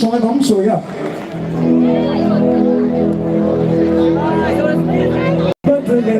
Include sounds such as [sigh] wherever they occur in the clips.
সময় কম so yeah বদলে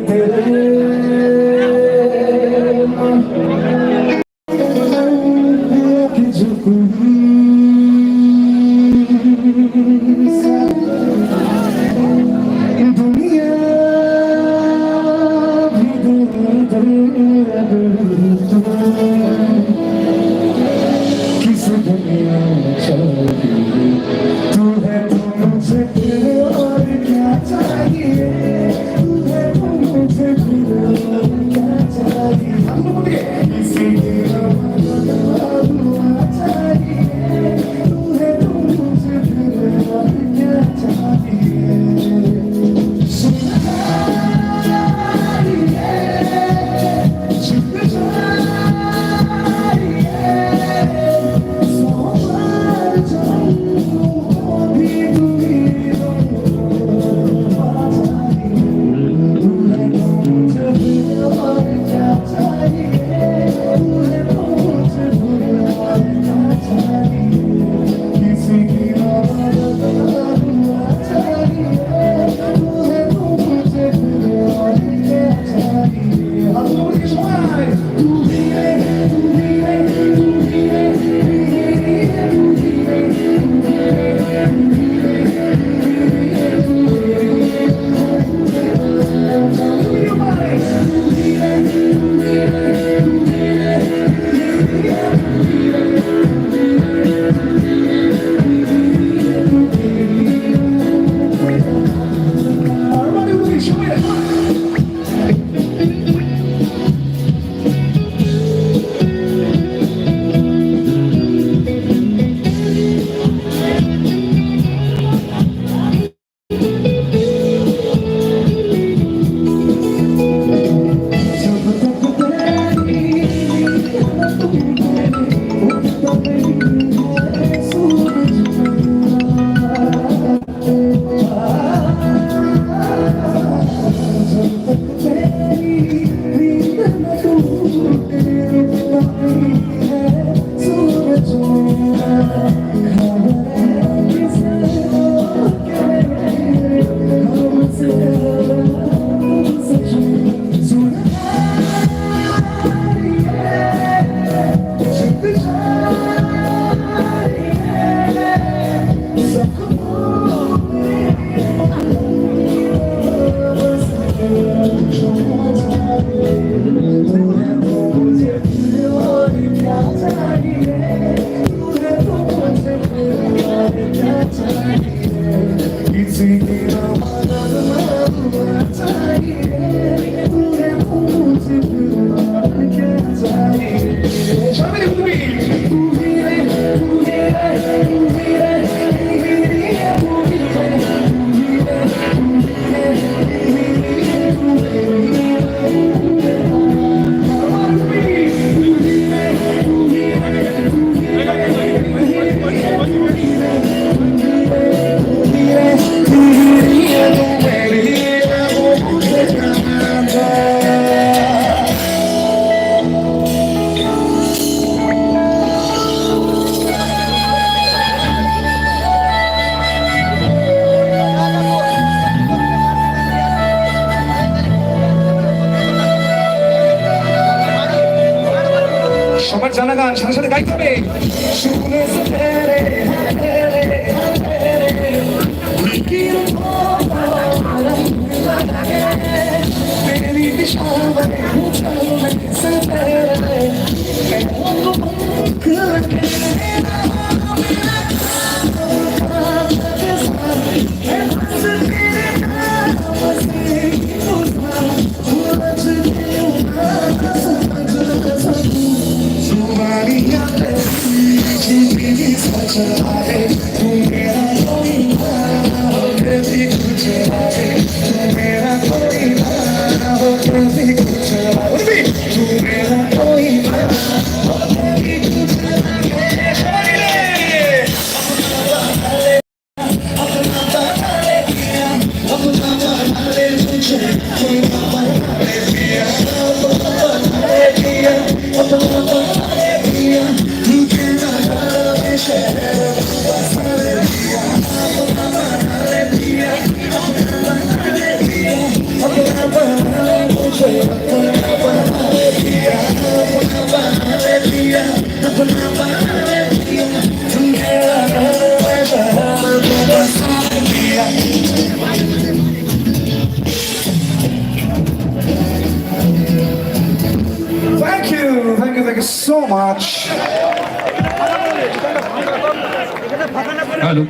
hello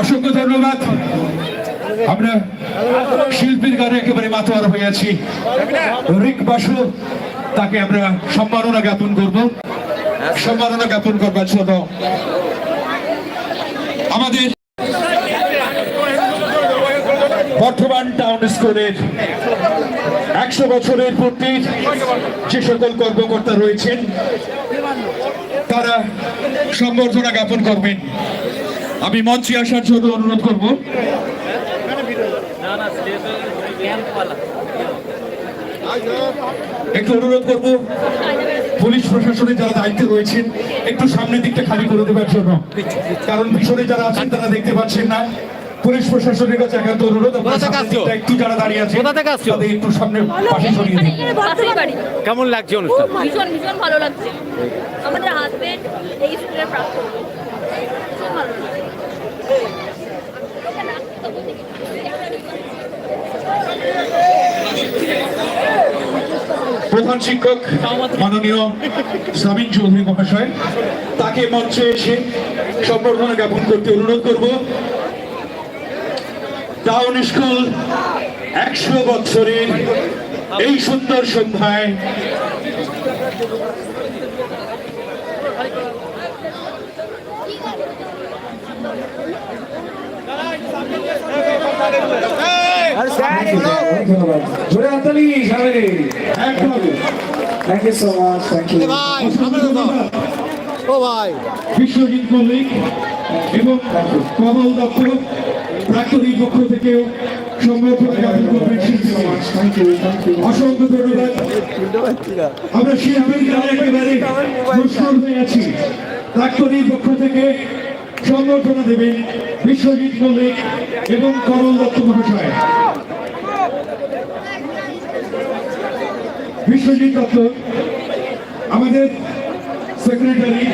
অসংখ্য ধন্যবাদ। আমরা শিল্পীর গানে একেবারে মাতোয়ার হয়ে আছি রিক বাসু, তাকে আমরা সম্মাননা জ্ঞাপন করব। সম্মাননা জ্ঞাপন করবার জন্য আমাদের বর্ধমান টাউন স্কুলের একশো বছরের পূর্তি যে সকল কর্মকর্তা রয়েছেন, তারা সম্বর্ধনা জ্ঞাপন করবেন। আমি মঞ্চে আসার জন্য অনুরোধ করব। একটু অনুরোধ করব পুলিশ প্রশাসনে যারা দায়িত্বে রয়েছেন একটু সামনের দিকটা খালি করে দেবার জন্য। কারণ পিছনে যারা আছেন তারা দেখতে পাচ্ছেন না। পুলিশ প্রশাসনের কাছে একান্ত অনুরোধ একটু যারা দাঁড়িয়ে আছে কোথা থেকে আসছো? একটু সামনে পাশে সরিয়ে দিন। কেমন লাগছে অনুষ্ঠান? ভীষণ ভীষণ ভালো লাগছে। আমাদের হাজবেন্ড এই স্কুলের প্রাক্তন। ভীষণ ভালো লাগছে। প্রধান শিক্ষক মাননীয় সাবিন চৌধুরী মহাশয়, তাকে মঞ্চে এসে সম্বর্ধনা জ্ঞাপন করতে অনুরোধ করব। টাউন স্কুল একশো বছরের এই সুন্দর সন্ধ্যায় ধন্যবাদ জোরে হাততালি সামনে একদম thank you so much thank you ও ভাই বিশ্বজিৎ মল্লিক এবং কমল দত্ত প্রাক্তনীর পক্ষ থেকেও সম্বর্ধনা জ্ঞাপন করবেন শিল্পী সমাজ। থ্যাংক ইউ থ্যাংক ইউ অসংখ্য ধন্যবাদ। আমরা শিল্পীর গানে একেবারে হয়ে আছি। প্রাক্তনীর পক্ষ থেকে সম্বর্ধনা দেবেন বিশ্বজিৎ মল্লিক এবং করল দত্ত মহাশয়। বিশ্বজিৎ দত্ত, আমাদের সেক্রেটারি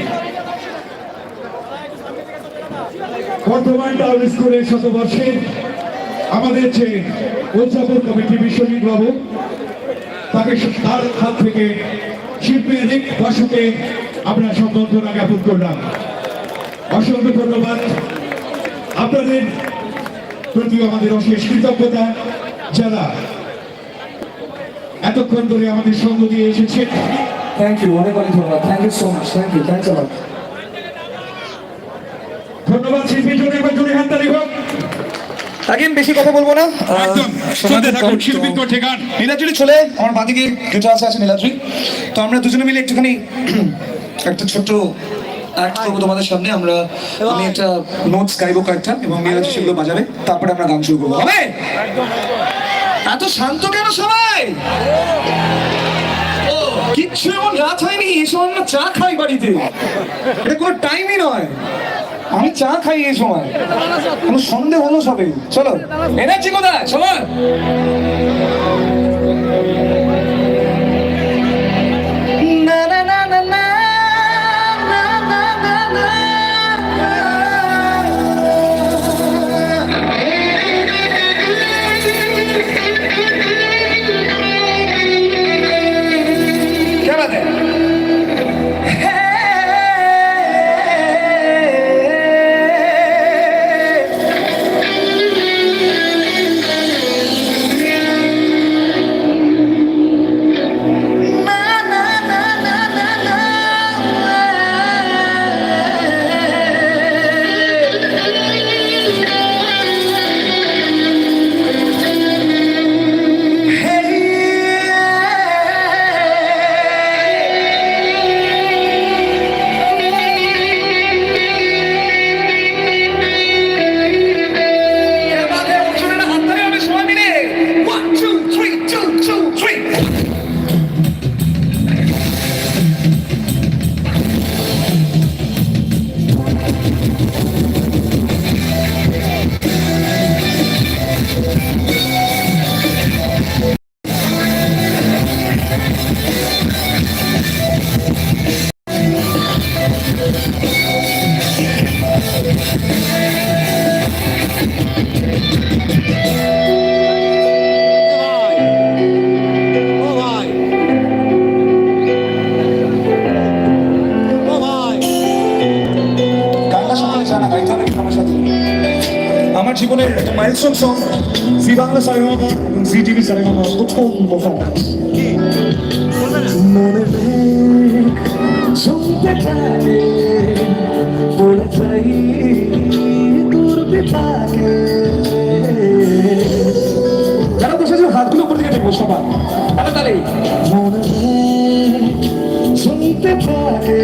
বর্ধমান টাউন স্কুলের শতবর্ষের আমাদের যে উদযাপন কমিটি বিশ্বজিৎ বাবু, তাকে তার হাত থেকে শিল্পী বাসুকে আমরা সম্বর্ধনা জ্ঞাপন করলাম। অসংখ্য ধন্যবাদ। আপনাদের প্রতি আমাদের অশেষ কৃতজ্ঞতা। যারা এতক্ষণ ধরে আমাদের সঙ্গ দিয়ে এসেছে। থ্যাংক ইউ অনেক অনেক ধন্যবাদ। Thank you so much thank you thanks আ ধন্যবাদ শিল্পী জোরে এবার জোরে হাততালি হোক। আগেন বেশি কথা বলব না। নীলাদ্রি চলে আমার বাদিকে জুতো আছে আছে নীলাদ্রি। তো আমরা দুজনে মিলে একটুখানি একটা ছোট্ট অ্যাক্ট করব তোমাদের সামনে। আমরা আমি একটা নোটস গাইবো কয়েকটা, এবং নীলাদ্রি সেগুলো বাজাবে, তারপরে আমরা গান শুরু করব। হবে? এত শান্ত কেন সবাই? কিচ্ছু এমন রাত হয়নি, এই সময় আমরা চা খাই বাড়িতে। এটা কোনো টাইমই নয়। আমি চা খাই এই সময়। কোনো সন্দেহ হলো সবে। চলো। এনার্জি কোথায়? সবার। সং জি বাংলা সারেগামা এবং জি টিভি সারেগামা প্রথম পারফর্ম মনে শুনতে থাকে বলে চাই তোর বিপাকে যারা বসে হাতগুলো উপর দিকে দেখব সবার মনে শুনতে থাকে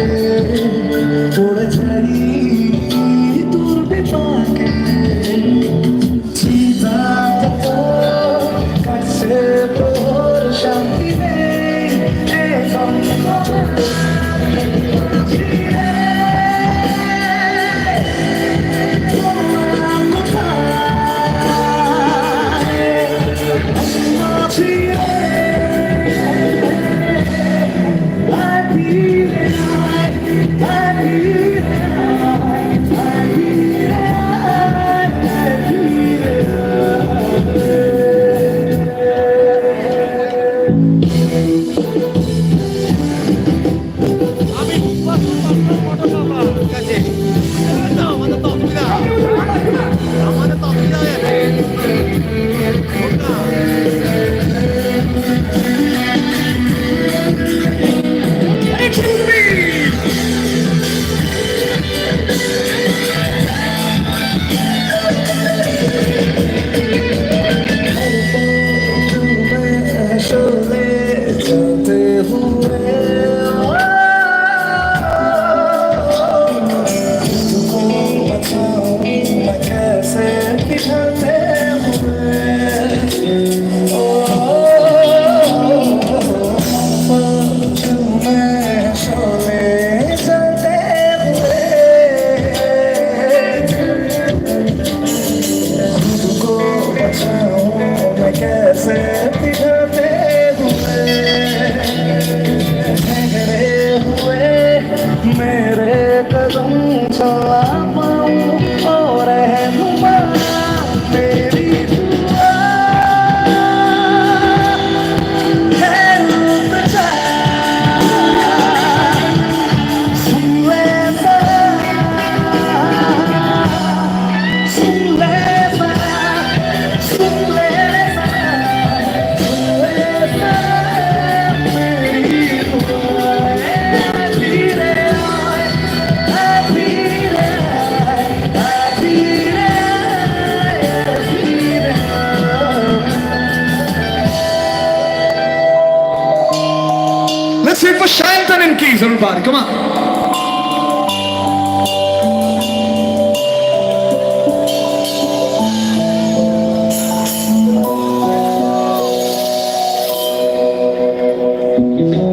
Thanks, everybody. Come on.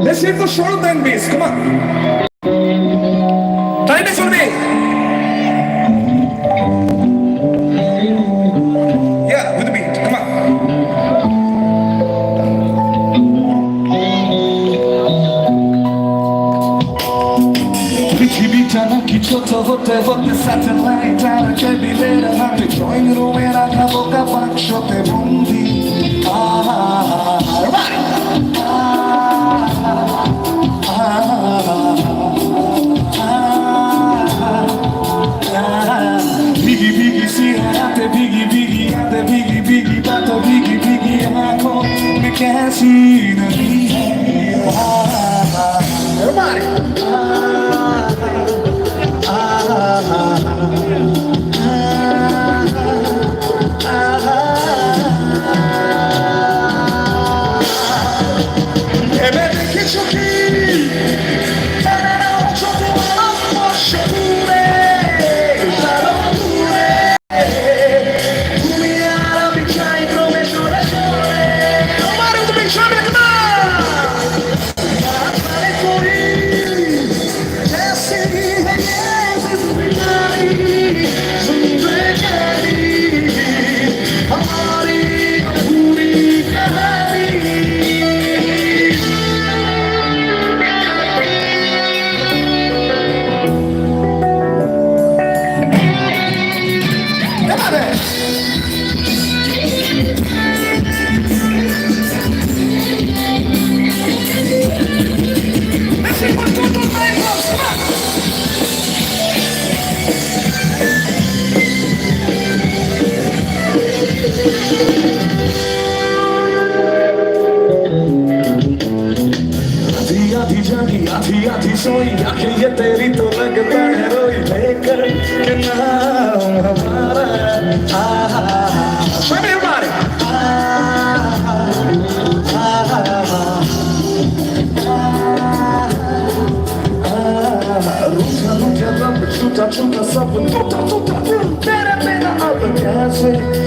Let's hit the short and bass. Come on. Try this for me. হতে হতে স্যাটেলাইট আর টেবিলের হাতে ড্রয়িং রুমের আঁকা বোকা বাক্সতে বন্দি আহা Biggie, biggie, sigarate, biggie, biggie, ate, biggie, biggie, bato, biggie, biggie, ako, me casi na Everybody! to myself and do, do, do, do, do. Then I made the other dancing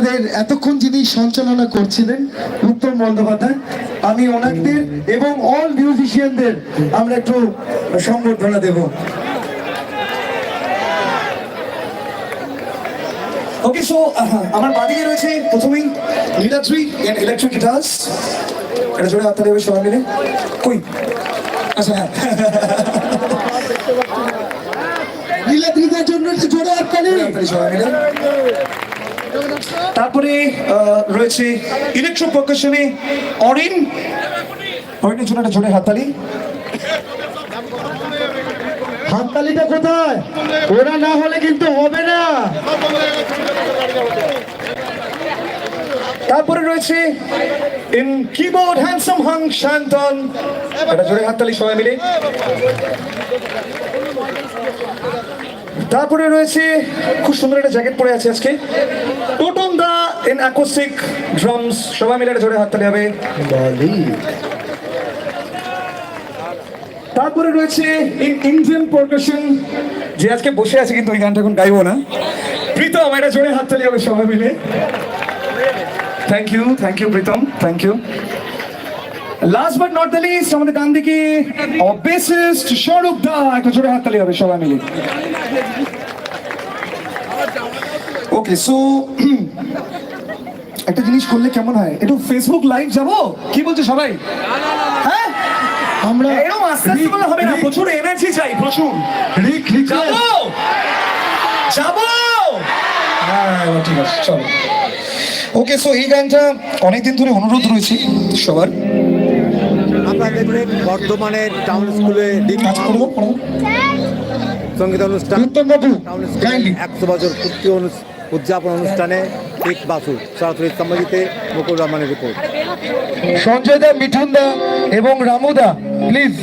আমাদের এতক্ষণ যিনি সঞ্চালনা করছিলেন উত্তম বন্দ্যোপাধ্যায় আমি ওনাদের এবং অল মিউজিশিয়ানদের আমরা একটু সংবর্ধনা দেব। ওকে সো আমার বাদিকে রয়েছে প্রথমেই নীলাদ্রি এন্ড ইলেকট্রিক গিটার্স এটা জোরে হাততালি হবে সবাই মিলে। কই? আচ্ছা হ্যাঁ। [laughs] নীলাদ্রিদের জন্য একটু জোরে হাততালি হাততালি সবাই মিলে। তারপরে রয়েছে ইলেকট্রো পারকাশনে অরিন। অরিনের জন্য একটা জোরে হাততালি। হাততালিটা কোথায়? ওরা না হলে কিন্তু হবে না। তারপরে রয়েছে ইন কিবোর্ড হ্যান্ডসাম হাং শান্তন এটা জোরে হাততালি সবাই মিলে। তারপরে রয়েছে, খুব সুন্দর একটা জ্যাকেট পরে আছে আজকে। Toton da in acoustic drums সবাই মিলে জোরে হাততালি হবে। তারপরে রয়েছে ইন ইন্ডিয়ান পারকাশন যে আজকে বসে আছে কিন্তু ওই গানটা এখন গাইবো না। প্রীতম, এটা জোরে হাত হাততালি হবে সবাই মিলে। Thank you thank you Pritam thank you last but not the least আমাদের ডান দিকে বেসিস্ট স্বরূপ দা একটা জোরে হাততালি হবে সবাই মিলে। ওকে সো [clears throat] একটা জিনিস করলে কেমন হয়? একটু ফেসবুক লাইভ যাব? কি বলছো সবাই? হ্যাঁ? আমরা এরকম আস্তে আস্তে বলে হবে না প্রচুর এনার্জি চাই প্রচুর। রিক রিকোয়েস্ট যাব! যাব! হ্যাঁ ঠিক আছে চলো। ওকে সো এই গানটা অনেকদিন ধরে অনুরোধ রয়েছে সবার। আপনারা দেখলেন বর্ধমানের টাউন স্কুলে। সংগীত অনুষ্ঠান টাউন স্কুলে একশো বছর পূর্তি উদযাপন অনুষ্ঠানে ঠিক বাসু সরাসরি সম্মানিতে মুকুল রহমানের রিপোর্ট সঞ্জয় দা মিঠুন দা এবং রামু দা প্লিজ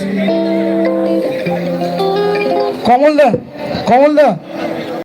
কমল দা কমল দা